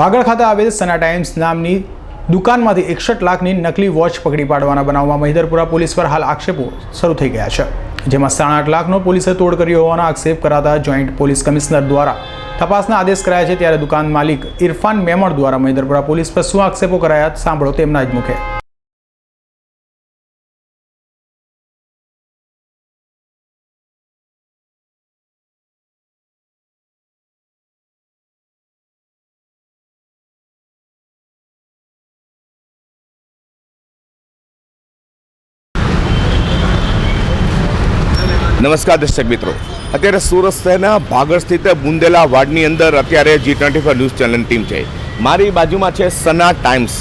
ભાગળ ખાતે આવેલ સના ટાઈમ્સ નામની દુકાનમાંથી એકસઠ લાખની નકલી વોચ પકડી પાડવાના બનાવમાં મહિધરપુરા પોલીસ પર હાલ આક્ષેપો શરૂ થઈ ગયા છે. જેમાં સાડા આઠ લાખનો પોલીસે તોડ કર્યો હોવાના આક્ષેપ કરાતા જોઈન્ટ પોલીસ કમિશનર દ્વારા તપાસના આદેશ કરાયા છે ત્યારે દુકાન માલિક ઇરફાન મેમણ દ્વારા મહિધરપુરા પોલીસ પર શું આક્ષેપો કરાયા સાંભળો તેમના જ મુખે. નમસ્કાર દર્શક મિત્રો. અત્યારે સુરત શહેરના ભાગળ સ્થિત બુંદેલા વાડની અંદર અત્યારે જી ટ્વેન્ટી ફોર ન્યૂઝ ચેનલની ટીમ છે. મારી બાજુમાં છે સના ટાઈમ્સ.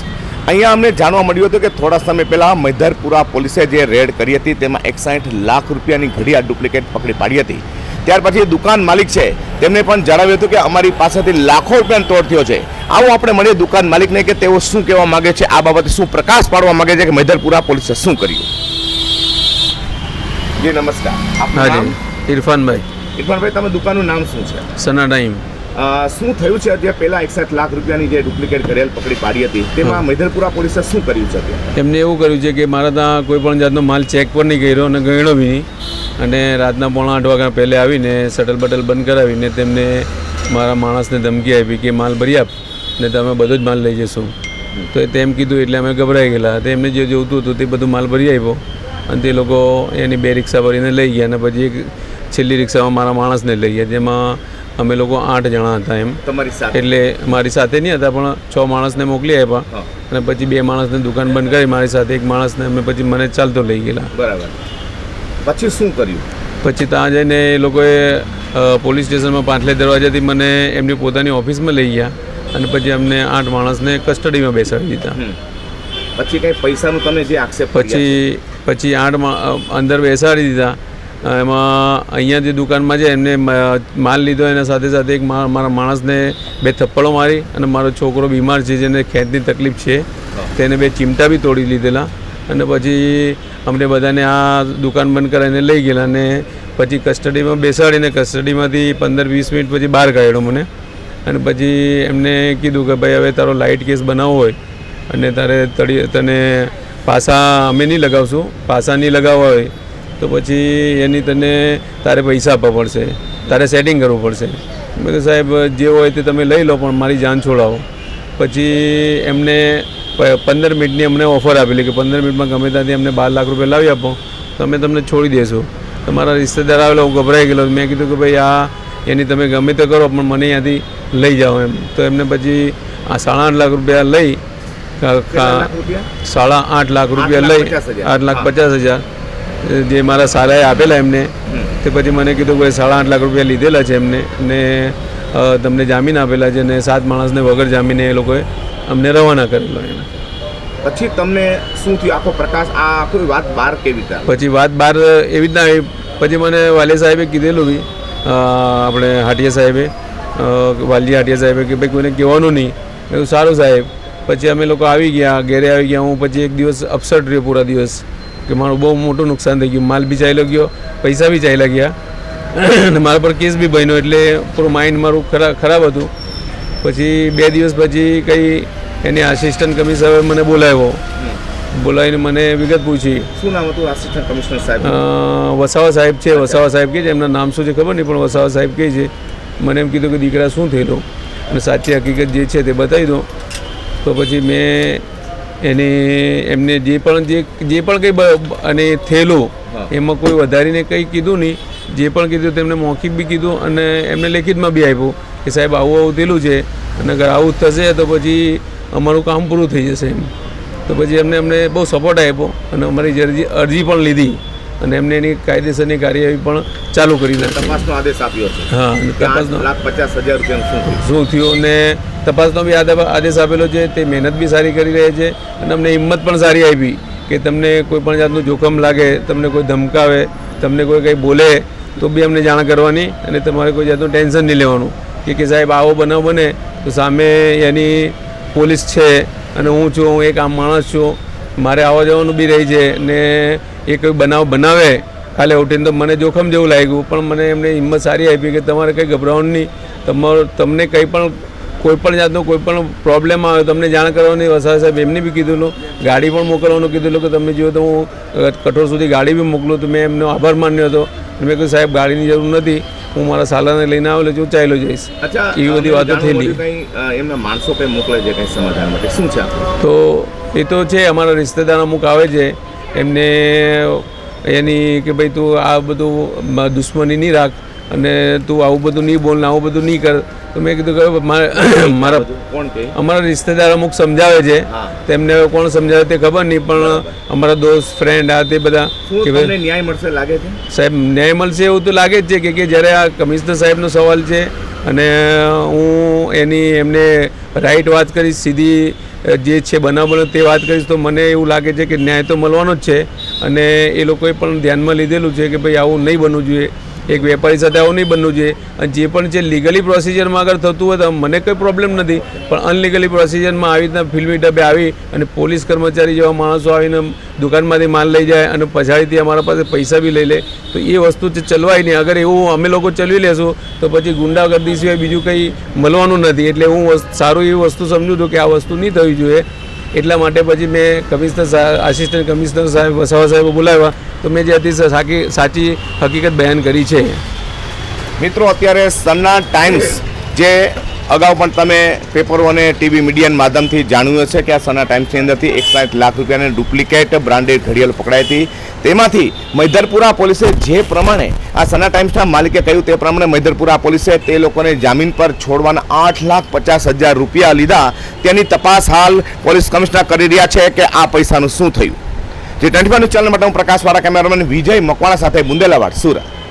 અહીંયા અમને જાણવા મળ્યું હતું કે થોડા સમય પહેલાં મૈધરપુરા પોલીસે જે રેડ કરી હતી તેમાં એકસાઠ લાખ રૂપિયાની ઘડિયાળ ડુપ્લિકેટ પકડી પાડી હતી. ત્યાર પછી દુકાન માલિક છે. તેમને પણ જણાવ્યું હતું કે અમારી પાસેથી લાખો રૂપિયાનો તોડ થયો છે. આવો આપણે મળીએ દુકાન માલિકને કે તેઓ શું કહેવા માગે છે? આ બાબતે શું પ્રકાશ પાડવા માગે છે કે મૈધરપુરા પોલીસે શું કર્યું? જી નમસ્કાર. આપનું નામ? ઇરફાનભાઈ. ઇરફાનભાઈ તમે દુકાનનું નામ શું છે? સના ટાઈમ શું થયું છે અત્યારે પહેલા એકસઠ લાખ રૂપિયાની જે ડુપ્લિકેટ કરેલ પકડી પાડી હતી તેમાં મૈધરપુરા પોલીસે શું કર્યું છે એમને એવું કર્યું છે કે મારા ત્યાં કોઈ પણ જાતનો માલ ચેક પણ નહીં કર્યો અને ગણ્યો બી નહીં. અને રાતના પોણા આઠ વાગ્યા પહેલે આવીને શટલ બટલ બંધ કરાવીને તેમને મારા માણસને ધમકી આપી કે માલ ભરી આપ ને તમે બધો જ માલ લઈ જશો. તો તેમ કીધું એટલે અમે ગભરાઈ ગયેલા. તો એમને જે જોતું હતું તે બધું માલ ભરી આવ્યો અને તે લોકો એની બે રિક્ષા ભરીને લઈ ગયા અને પછી એક છેલ્લી રિક્ષામાં મારા માણસને લઈ ગયા જેમાં અમે લોકો આઠ જણા હતા એમ. તમારી સાથે? એટલે મારી સાથે નહીં હતા પણ છ માણસને મોકલી આપ્યા. અને પછી બે માણસને દુકાન બંધ કરી મારી સાથે એક માણસને અમે પછી મને ચાલતો લઈ ગયેલા. બરાબર. પછી શું કર્યું? પછી ત્યાં જઈને એ લોકોએ પોલીસ સ્ટેશનમાં પાંચલે દરવાજાથી મને એમની પોતાની ઓફિસમાં લઈ ગયા અને પછી અમને આઠ માણસને કસ્ટડીમાં બેસાડી દીધા. પછી કંઈ પૈસાનું તમે જે આક્ષેપ પછી પછી આઠ મા- અંદર બેસાડી દીધા. એમાં અહીંયા જે દુકાનમાં છે એમને માલ લીધો એના સાથે સાથે એક મારા માણસને બે થપ્પડો મારી અને મારો છોકરો બીમાર છે જેને ખેંચની તકલીફ છે તેને બે ચિમટા બી તોડી લીધેલા. અને પછી અમને બધાને આ દુકાન બંધ કરાવીને લઈ ગયેલા અને પછી કસ્ટડીમાં બેસાડીને કસ્ટડીમાંથી પંદર વીસ મિનિટ પછી બહાર કાઢ્યો મને. અને પછી એમને કીધું કે ભાઈ હવે તારો લાઇટ કેસ બનાવવો હોય અને તારે તળી તને પાસા અમે નહીં લગાવશું. પાસા નહીં લગાવવા હોય તો પછી એની તને તારે પૈસા આપવા પડશે. તારે સેટિંગ કરવું પડશે. મેં તો સાહેબ, જે હોય તે તમે લઈ લો, પણ મારી જાન છોડાવો. પછી એમને પંદર મિનિટની અમને ઓફર આપેલી કે પંદર મિનિટમાં ગમે ત્યાંથી અમને બાર લાખ રૂપિયા લાવી આપો. તો અમે તમને છોડી દેશું. તો મારા રિશ્તેદાર આવેલો, હું ગભરાઈ ગયેલો. મેં કીધું કે ભાઈ, આ, એની તમે ગમે તે કરો, પણ મને અહીંયાથી લઈ જાઓ. એમ. તો એમને પછી આ સાડા આઠ લાખ રૂપિયા લઈ સાડા આઠ લાખ રૂપિયા લઈ આઠ લાખ પચાસ હજાર. જે મારા શાળાએ આપેલા એમને તે પછી મને કીધું કે સાડા આઠ લાખ રૂપિયા લીધેલા છે એમને ને તમને જામીન આપેલા છે ને સાત માણસને વગર જામીને એ લોકોએ અમને રવાના કરેલો એમ. પછી તમને શું થયું? આખો પ્રકાશ આ આખી વાત બહાર કેવી રીતે પછી વાત બહાર એવી રીતના આવી. પછી મને વાલી સાહેબે કીધેલું બી આપણે હાટિયા સાહેબે વાલજી હાટિયા સાહેબે કે ભાઈ કોઈને કહેવાનું નહીં. એવું સારું સાહેબ પછી અમે લોકો આવી ગયા ઘેરે આવી ગયા. હું પછી એક દિવસ અપસટ રહ્યો પૂરા દિવસ કે મારું બહુ મોટું નુકસાન થઈ ગયું. માલ બી ચાલ્યો ગયો પૈસા બી ચાલ્યા ગયા. અને મારા પર કેસ બી બન્યો એટલે પૂરું માઇન્ડ મારું ખરા ખરાબ હતું. પછી બે દિવસ પછી કંઈ એની આસિસ્ટન્ટ કમિશનરે મને બોલાવ્યો. બોલાવીને મને વિગત પૂછી. શું નામ હતું આસિસ્ટન્ટ કમિશનર સાહેબ વસાવા સાહેબ છે વસાવા સાહેબ કે છે એમના નામ શું છે ખબર નહીં પણ વસાવા સાહેબ કહે છે. મને એમ કીધું કે દીકરા શું થયેલું? અને સાચી હકીકત જે છે તે બતાવી દો. તો પછી મેં એને એમને જે પણ જે જે પણ કંઈ અને થયેલું એમાં કોઈ વધારીને કંઈ કીધું નહીં. જે પણ કીધું તેમને મૌખિક બી કીધું અને એમને લેખિતમાં બી આપ્યું કે સાહેબ આવું આવું થયેલું છે અને અગર આવું થશે તો પછી અમારું કામ પૂરું થઈ જશે એમ. તો પછી એમને અમને બહુ સપોર્ટ આપ્યો અને અમારી અરજી પણ લીધી. અને એમને એની કાયદેસરની કાર્યવાહી પણ ચાલુ કરી નાખી. તપાસનો આદેશ આપ્યો છે. હા અને તપાસનો લાખ પચાસ હજાર રૂપિયા શું થયું? શું થયું ને તપાસનો બી આદે- આદેશ આપેલો છે તે મહેનત બી સારી કરી રહ્યા છે અને અમને હિંમત પણ સારી આપી કે તમને કોઈ પણ જાતનું જોખમ લાગે તમને કોઈ ધમકાવે તમને કોઈ કંઈ બોલે તો બી અમને જાણ કરવાની અને તમારે કોઈ જાતનું ટેન્શન નહીં લેવાનું. કે કે સાહેબ આવો બનાવ બને તો સામે એની પોલીસ છે અને હું છું હું એક આમ માણસ છું મારે આવવા જવાનું બી રહી છે ને એ કોઈ બનાવ બનાવે કાલે ઉઠીને તો મને જોખમ જેવું લાગ્યું પણ મને એમને હિંમત સારી આપી કે તમારે કંઈ ગભરાવાનું નહીં. તમારું તમને કંઈ પણ કોઈ પણ જાતનો કોઈ પણ પ્રોબ્લેમ આવે તમને જાણ કરવાની વસાવા સાહેબ એમને બી કીધેલું ગાડી પણ મોકલવાનું કીધેલું કે તમે જો તો હું કઠોર સુધી ગાડી બી મોકલું તો મેં એમનો આભાર માન્યો હતો. મેં કહ્યું સાહેબ ગાડીની જરૂર નથી હું મારા સાલાને લઈને આવેલો છું ચાલ્યો જઈશ. અચ્છા એવી બધી વાતો થઈ થયેલી. એમના માણસો કંઈ મોકલે છે કંઈ સમાધાન માટે? શું છે તો એ તો છે અમારા રિશ્તેદાર અમુક આવે છે એમને એની કે ભાઈ તું આ બધું દુશ્મની નહીં રાખ અને તું આવું બધું નહીં બોલ આવું બધું નહીં કર. તો મેં કીધું કે મારા અમારા રિશ્તેદાર અમુક સમજાવે છે તેમને કોણ સમજાવે તે ખબર નહીં પણ અમારા દોસ્ત ફ્રેન્ડ આ તે બધા કે ભાઈ ન્યાય મળશે લાગે છે? સાહેબ ન્યાય મળશે એવું તો લાગે જ છે કે કે જ્યારે આ કમિશનર સાહેબનો સવાલ છે અને હું એની એમને રાઈટ વાત કરીશ સીધી જે છે બનાવ બનો તે વાત કરીશ, તો મને એવું લાગે છે કે ન્યાય તો મળવાનો જ છે. અને એ લોકોએ પણ ધ્યાનમાં લીધેલું છે કે ભાઈ આવું નહીં બનવું જોઈએ. એક વેપારી સાથે આવું નહીં બનવું જોઈએ. અને જે પણ છે લીગલી પ્રોસિજરમાં અગર થતું હોય તો મને કોઈ પ્રોબ્લેમ નથી. પણ અનલીગલી પ્રોસિજરમાં આવી રીતના ફિલ્મી ડબ્બે આવી અને પોલીસ કર્મચારી જેવા માણસો આવીને દુકાનમાંથી માલ લઈ જાય અને પછાડીથી અમારા પાસે પૈસા બી લઈ લે, તો એ વસ્તુ ચલવાય નહીં. અગર એવું અમે લોકો ચલવી લેશું, તો પછી ગુંડાગર્દી સિવાય બીજું કંઈ મળવાનું નથી. એટલે હું સારું એવી વસ્તુ સમજું છું કે આ વસ્તુ નહીં થવી જોઈએ. એટલા માટે પછી મેં કમિશનર આસિસ્ટન્ટ કમિશનર સાહેબ, વસાવા સાહેબ બોલાવ્યા. તો મેં જે હતી સાચી સાચી હકીકત બયાન કરી છે. મિત્રો, અત્યારે સન્ના ટાઈમ્સ જે અગાઉ પણ તમે પેપરો અને ટીવી મીડિયાના માધ્યમથી જાણ્યું હશે કે આ સના ટાઈમ્સની અંદરથી એકસાઠ લાખ રૂપિયાની ડુપ્લિકેટ બ્રાન્ડેડ ઘડિયાળ પકડાઈ હતી. તેમાંથી મૈદરપુરા પોલીસે જે પ્રમાણે આ સના ટાઈમ્સના માલિકે કહ્યું તે પ્રમાણે મૈદરપુરા પોલીસે તે લોકોને જામીન પર છોડવાના આઠ લાખ પચાસ હજાર રૂપિયા લીધા. તેની તપાસ હાલ પોલીસ કમિશનર કરી રહ્યા છે કે આ પૈસાનું શું થયું. જે ટ્વેન્ટી ન્યૂઝ ચેનલ માટે હું પ્રકાશવાળા કેમેરામેન વિજય મકવાણા સાથે બુંદેલાવાડ, સુરત.